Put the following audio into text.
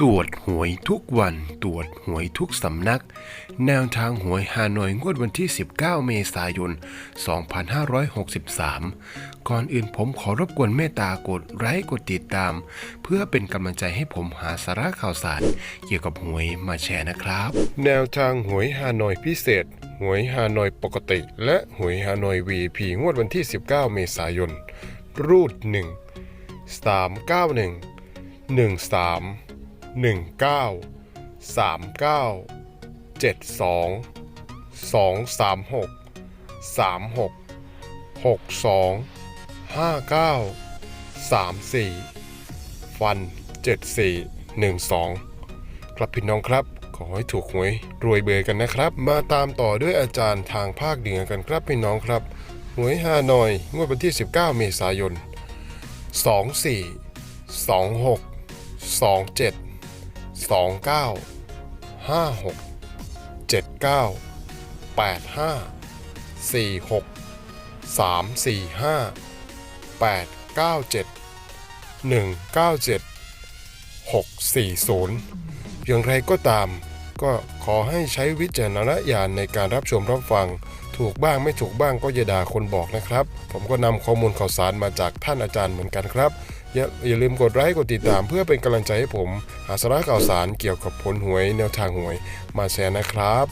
ตรวจหวยทุกวันตรวจหวยทุกสำนัก แนวทางหวยฮานอยงวดวันที่ 19 เมษายน 2563 ก่อนอื่นผมขอรบกวนเมตตากดไลค์กดติดตาม เพื่อเป็นกำลังใจให้ผมหาสาระข่าวสารเกี่ยวกับหวยมาแชร์นะครับ แนวทางหวยฮานอยพิเศษ หวยฮานอยปกติ และหวยฮานอย VP งวดวันที่ 19 เมษายน รูด 1 391ห นึ่งสามหนึ่งเก้าสามเก้าเจ็ดสองสองสามหกสามหกหกสองห้าเก้าสามสี่ฟันเจ็ดสี่หนึ่งสองครับพี่น้องครับขอให้ถูกหวยรวยเบอร์กันนะครับ มาตามต่อด้วยอาจารย์ทางภาคเหนือกันครับพี่น้องครับหวยฮานอยงวดวันที่ 19 เมษายน 24สอ งหกสองเจ็ดสองเก้าห้าหกเจ็ดเก้าแปดห้าสี่หกสามสี่ห้าแปดเก้าเจ็ดหนึ่งเก้าเจ็ดหกสี่ศูนย์อย่างไรก็ตาม ก็ขอให้ใช้วิจารณญาณในการรับชมรับฟังถูกบ้างไม่ถูกบ้างก็อย่าด่าคนบอกนะครับ ผมก็นำข้อมูลข่าวสารมาจากท่านอาจารย์เหมือนกันครับ อย่าอย่าลืมกดไลค์กดติดตามเพื่อเป็นกำลังใจให้ผม หาสาระข่าวสารเกี่ยวกับผลหวยแนวทางหวยมาแชร์นะครับ